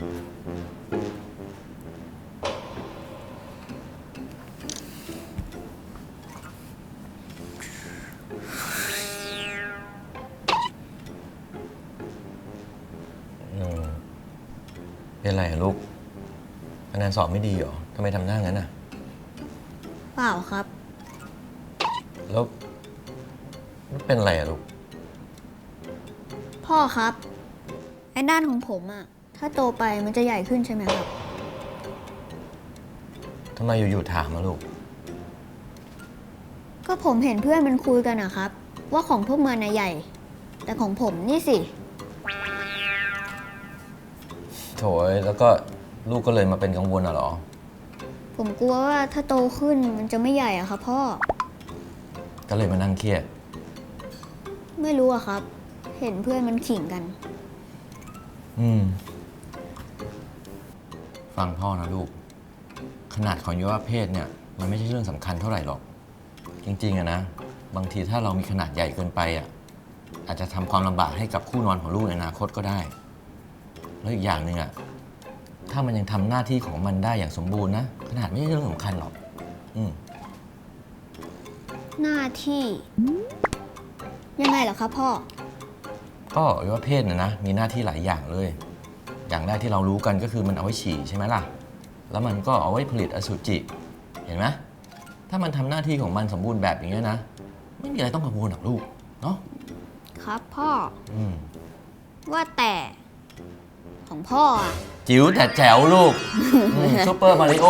อืมเป็นไรอะลูกคะแนนสอบไม่ดีเหรอทำไมทำหน้างั้นอะ เปล่าครับ แล้วมันเป็นอะไรอะลูก พ่อครับ ไอ้ด้านของผมอะ ถ้าโตไปมันจะใหญ่ขึ้นใช่ไหมครับ ทำไมอยู่ๆถามมาลูก ก็ผมเห็นเพื่อนมันคุยกันนะครับ ว่าของพวกมันน่ะใหญ่ แต่ของผมนี่สิ โถยแล้วก็ลูกก็เลยมาเป็นกังวลอะเหรอ ผมกลัวว่าถ้าโตขึ้นมันจะไม่ใหญ่อะครับพ่อ ก็เลยมานั่งเครียด ไม่รู้อะครับ เห็นเพื่อนมันขิงกัน อืม ฟังพ่อนะลูก ขนาดของยุวเพศเนี่ย มันไม่ใช่เรื่องสำคัญเท่าไหร่หรอก จริงๆอะนะ บางทีถ้าเรามีขนาดใหญ่เกินไปอะอาจจะทำความลำบากให้กับคู่นอนของลูกในอนาคตก็ได้ แล้วอีกอย่างหนึ่งอะถ้ามันยังทำหน้าที่ของมันได้อย่างสมบูรณ์นะ ขนาดไม่ใช่เรื่องสำคัญหรอก อืม หน้าที่ ยังไงเหรอครับพ่อ ก็อวัยวะเพศนะนะมีหน้าที่หลายอย่างเลย อย่างแรกที่เรารู้กันก็คือมันเอาไว้ฉี่ใช่ไหมล่ะ แล้วมันก็เอาไว้ผลิตอสุจิ เห็นไหมถ้ามันทำหน้าที่ของมันสมบูรณ์แบบอย่างนี้ยนะ ไม่มีอะไรต้องกังวลหรอกลูก เนาะครับพ่ออืมว่าแต่ของพ่ออะจิ๋วแต่แจ๋วลูก ซูเปอร์มาริโอ